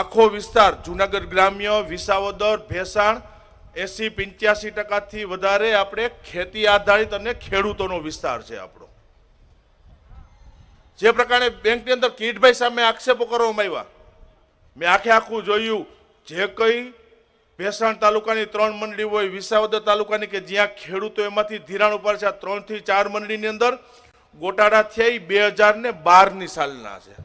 આખો વિસ્તાર, જુનાગઢ ગ્રામ્ય, વિસાવદર, ભેસાણ, એસી પંચ્યાસી ટકાથી વધારે આપણે ખેતી આધારિત અને ખેડૂતોનો વિસ્તાર છે આપણો. જે પ્રકારે બેંકની અંદર કીટભાઈ સામે આક્ષેપો કરવામાં આવ્યા. મેં આખે આખું જોયું, જે કઈ ભેસાણ તાલુકાની ત્રણ મંડળી હોય, વિસાવદર તાલુકાની કે જ્યાં ખેડૂતો એમાંથી ધિરાણ ઉપર છે, આ ત્રણથી ચાર મંડળીની અંદર ગોટાળા થયા બે હજાર ને બારની સાલના છે.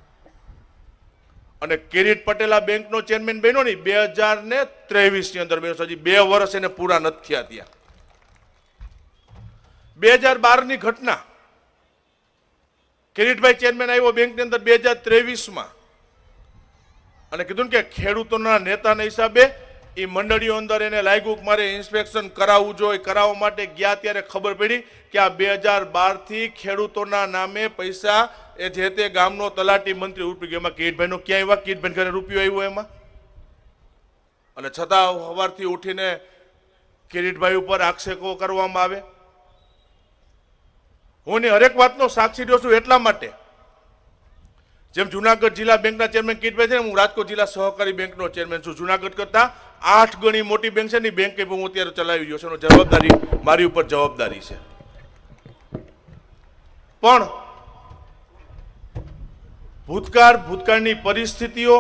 અને કિરીટ પટેલા બેંકનો ચેરમેન બન્યો ને બે હજાર ને ત્રેવીસની અંદર બન્યો હજી બે વર્ષ એને પૂરા નથી થયા ત્યાં. બે હજાર બારની ઘટના. કિરીટભાઈ ચેરમેન આવ્યો બેંકની અંદર બે હજાર ત્રેવીસમાં. અને કીધું ને કે ખેડૂતોના નેતાના હિસાબે એ મંડળીઓ અંદર એને લાગ્યું કે મારે ઇન્સ્પેક્શન કરાવવું જોઈએ. કરાવવા માટે ગયા ત્યારે ખબર પડી કે આ બે હજાર બારથી ખેડૂતોના નામે પૈસા એ જે તે ગામનો તલાટી મંત્રી ઉપયોગ એમાં કીટભાઈનો ક્યાં આવ્યા કીટભાઈ ઘરે રૂપિયો આવ્યો એમાં? અને છતાં સવારથી ઉઠીને કિરીટભાઈ ઉપર આક્ષેપો કરવામાં આવે. હું એની હરેક વાતનો સાક્ષી રહ્યો છું એટલા માટે. જેમ જુનાગઢ જિલ્લા બેંકના ચેરમેન કીટભાઈ છે હું રાજકોટ જિલ્લા સહકારી બેંકનો ચેરમેન છું. જુનાગઢ કરતા આઠ ગણી મોટી બેંક છે ને બેંક હું અત્યારે ચલાવી રહ્યો છું. એનો જવાબદારી મારી ઉપર જવાબદારી છે. પણ ભૂતકાળ, ભૂતકાળની પરિસ્થિતિઓ,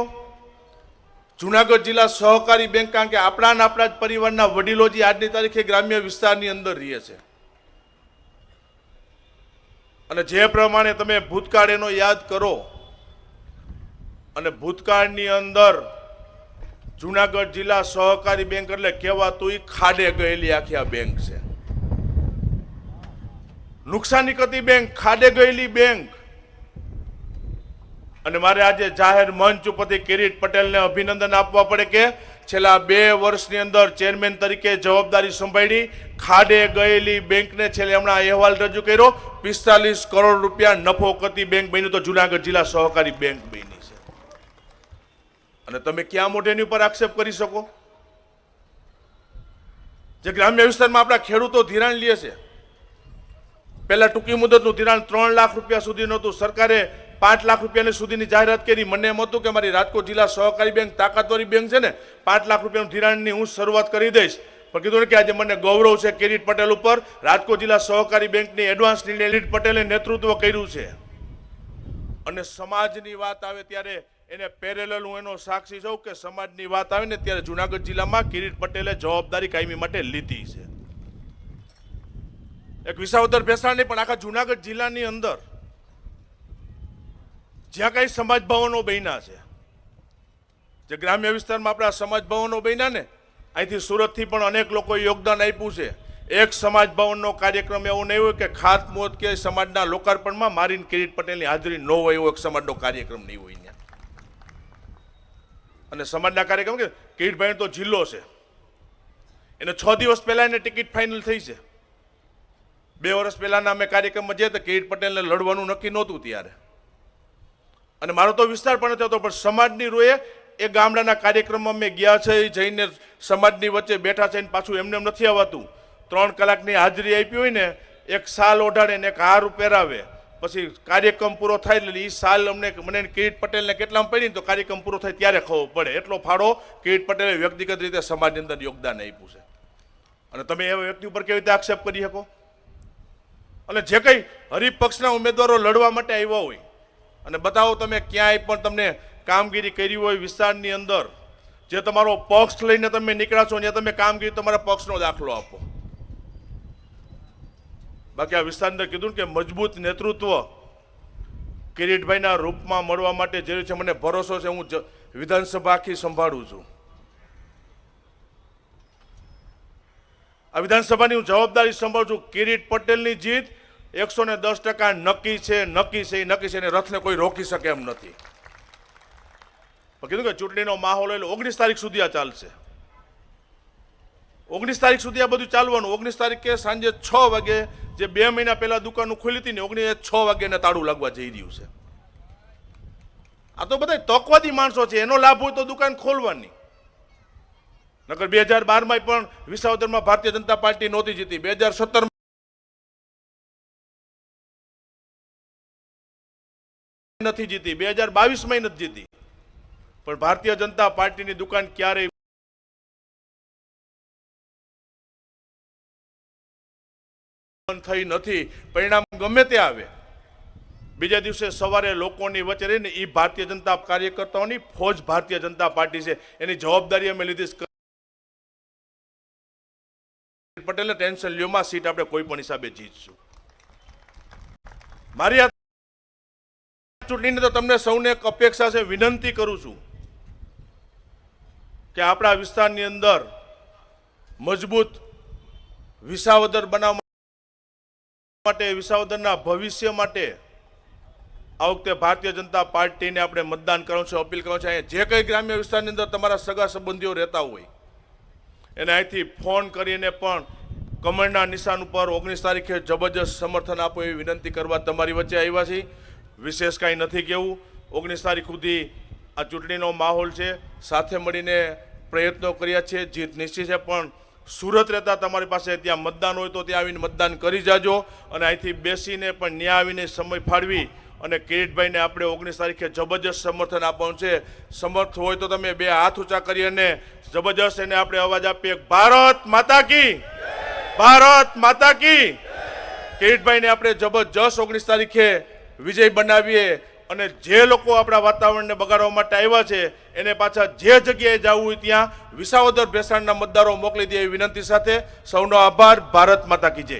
જુનાગઢ જિલ્લા સહકારી બેંક, કારણ કે આપણા ને આપણા જ પરિવારના વડીલો જે આજની તારીખે ગ્રામ્ય વિસ્તારની અંદર રહે છે. અને જે પ્રમાણે તમે ભૂતકાળ એનો યાદ કરો, અને ભૂતકાળની અંદર જુનાગઢ જિલ્લા સહકારી બેંક એટલે કહેવાતું એ ખાડે ગયેલી આખી આ બેંક છે. નુકસાની કરતી બેંક, ખાડે ગયેલી બેંક. અને મારે આજે જાહેર મંચ ઉપરથી કિરીટ પટેલને અભિનંદન આપવા પડે કે છેલ્લા બે વર્ષની અંદર ચેરમેન તરીકે જવાબદારી સંભાળી ખાડે ગયેલી બેંકને છેલ્લે હમણાં અહેવાલ રજૂ કર્યો. પિસ્તાલીસ કરોડ રૂપિયા નફો કરતી બેંક બની તો જુનાગઢ જિલ્લા સહકારી બેંક બની. અને તમે ક્યાં મોઢેની ઉપર આક્ષેપ કરી શકો? જે ગ્રામ્ય વિસ્તારમાં આપણા ખેડૂતો ધિરાણ લે છે. પહેલાં ટૂંકી મુદતનું ધિરાણ ત્રણ લાખ રૂપિયા સુધીનું હતું સરકારે પાંચ લાખ રૂપિયાની સુધીની જાહેરાત કરી. મને એમ હતું કે મારી રાજકોટ જિલ્લા સહકારી બેંક તાકાતવારી બેંક છે ને, પાંચ લાખ રૂપિયાનું ધિરાણની હું શરૂઆત કરી દઈશ. પણ કીધું ને કે આજે મને ગૌરવ છે કિરીટ પટેલ ઉપર. રાજકોટ જિલ્લા સહકારી બેંકની એડવાન્સ નિર્ણય કિરીટ પટેલે નેતૃત્વ કર્યું છે. અને સમાજની વાત આવે ત્યારે એને પેરેલલ હું એનો સાક્ષી છું. કે સમાજની વાત આવે ને ત્યારે જુનાગઢ જિલ્લામાં કિરીટ પટેલે જવાબદારી કાયમી માટે લીધી છે. એક વિસાવદર ભેસાણની પણ આખા જુનાગઢ જિલ્લાની અંદર જ્યાં કઈ સમાજ ભવનો બન્યા છે. જે ગ્રામ્ય વિસ્તારમાં આપણા સમાજ ભવનો બન્યા ને, અહીંથી સુરતથી પણ અનેક લોકોએ યોગદાન આપ્યું છે. એક સમાજ ભવનનો કાર્યક્રમ એવો નહીં હોય કે ખાતમુહૂર્ત કે સમાજના લોકાર્પણમાં મારીને કિરીટ પટેલની હાજરી ન હોય એવો એક સમાજનો કાર્યક્રમ નહીં હોય અને સમાજના કાર્યક્રમ કે કિરીટભાઈ તો જિલ્લો છે. એને છ દિવસ પહેલાં એને ટિકિટ ફાઇનલ થઈ છે. બે વર્ષ પહેલાંના અમે કાર્યક્રમમાં જઈએ તો કિરીટ પટેલને લડવાનું નક્કી નહોતું ત્યારે. અને મારો તો વિસ્તાર પણ નથી હતો પણ સમાજની રોએ એ ગામડાના કાર્યક્રમમાં મેં ગયા છે જઈને સમાજની વચ્ચે બેઠા છે પાછું એમને એમ નથી આવતું. ત્રણ કલાકની હાજરી આપી હોય ને, એક સાલ ઓઢાડે ને એક હાર પહેરાવે. પછી કાર્યક્રમ પૂરો થાય એટલે એ સાલ અમને મને કિરીટ પટેલને કેટલામાં પડી તો કાર્યક્રમ પૂરો થાય ત્યારે ખબર પડે. એટલો ફાળો કિરીટ પટેલે વ્યક્તિગત રીતે સમાજની અંદર યોગદાન આપ્યું છે. અને તમે એવા વ્યક્તિ ઉપર કેવી રીતે આક્ષેપ કરી શકો? અને જે કંઈ હરિપક્ષના ઉમેદવારો લડવા માટે આવ્યા હોય, અને બતાવો તમે ક્યાંય પણ તમને કામગીરી કરી હોય વિસ્તારની અંદર, જે તમારો પક્ષ લઈને તમે નીકળ્યા છો ને તમે કામગીરી તમારા પક્ષનો દાખલો આપો. બાકી આ વિસ્તારની કીધું કે મજબૂત નેતૃત્વ કિરીટભાઈના રૂપમાં મળવા માટે જે છે મને ભરોસો છે, હું વિધાનસભાથી સંભાળું છું. આ વિધાનસભાની હું જવાબદારી સંભાળું છું. કિરીટ પટેલની જીત એકસો ને દસ ટકા નક્કી છે નક્કી છે નક્કી છે અને રથને કોઈ રોકી શકે એમ નથી. કીધું કે ચૂંટણીનો માહોલ એટલે ઓગણીસ તારીખ સુધી આ ચાલશે. ઓગણીસ તારીખ સુધી આ બધું ચાલવાનું. ઓગણીસ તારીખે સાંજે છ વાગે જે બે મહિના પહેલા દુકાનો ખુલી હતી ને, ઓગણીસ છ વાગ્યાને તાળું લાગવા જઈ રહ્યું છે. આ તો બધા તકવાદી માણસો છે, એનો લાભ હોય તો દુકાન ખોલવાની. નકર બે હજાર બારમાં પણ વિસાવદરમાં ભારતીય જનતા પાર્ટી નહોતી જીતી. બે હજાર સત્તર નથી જીતી. બે હજાર બાવીસમાં નથી જીતી. પણ ભારતીય જનતા પાર્ટીની દુકાન ક્યારેય થઈ નથી, પરિણામ ગમે તે આવે. બીજા દિવસે સવારે લોકોની વચ્ચે રહીને એ ભારતીય જનતા કાર્યકર્તાઓની ફોજ ભારતીય જનતા પાર્ટી છે. એની જવાબદારી અમે લીધી પટેલને ટેન્શન લ્યોમાં સીટ આપણે કોઈ પણ હિસાબે જીતશું. મારી આ ચૂંટણીને તો તમને સૌને એક અપેક્ષા છે, વિનંતી કરું છું કે આપણા વિસ્તારની અંદર મજબૂત વિસાવદર બનાવવા માટે વિસાવદરના ભવિષ્ય માટે આ વખતે ભારતીય જનતા પાર્ટીને આપણે મતદાન કરવાનું છે, અપીલ કરવાનું છે. અહીંયા જે કંઈ ગ્રામ્ય વિસ્તારની અંદર તમારા સગા સંબંધીઓ રહેતા હોય, એને અહીંથી ફોન કરીને પણ કમળના નિશાન ઉપર ઓગણીસ તારીખે જબરજસ્ત સમર્થન આપો એવી વિનંતી કરવા તમારી વચ્ચે આવ્યા છીએ. વિશેષ કાંઈ નથી કહેવું. ઓગણીસ તારીખ સુધી આ ચૂંટણીનો માહોલ છે. સાથે મળીને પ્રયત્નો કર્યા છે. જીત નિશ્ચિત છે. પણ સુરત રહેતા તમારી પાસે ત્યાં મતદાન હોય તો ત્યાં આવીને મતદાન કરી જાજો અને અહીંથી બેસીને પણ ન્યા આવીને સમય ફાળવી અને કિરીટભાઈને આપણે ઓગણીસ તારીખે જબરજસ્ત સમર્થન આપવાનું છે. સમર્થ હોય તો તમે બે હાથ ઊંચા કરી અને જબરજસ્ત એને આપણે અવાજ આપીએ. ભારત માતા કી! ભારત માતા કી! કિરીટભાઈને આપણે જબરજસ્ત ઓગણીસ તારીખે વિજય બનાવીએ. અને જે લોકો આપણા વાતાવરણને બગાડવા માટે આવ્યા છે, એને પાછા જે જગ્યાએ જવું હોય ત્યાં વિસાવદર ભેસાણના મતદારો મોકલી દે વિનંતી સાથે સૌનો આભાર. ભારત માતા કી જય.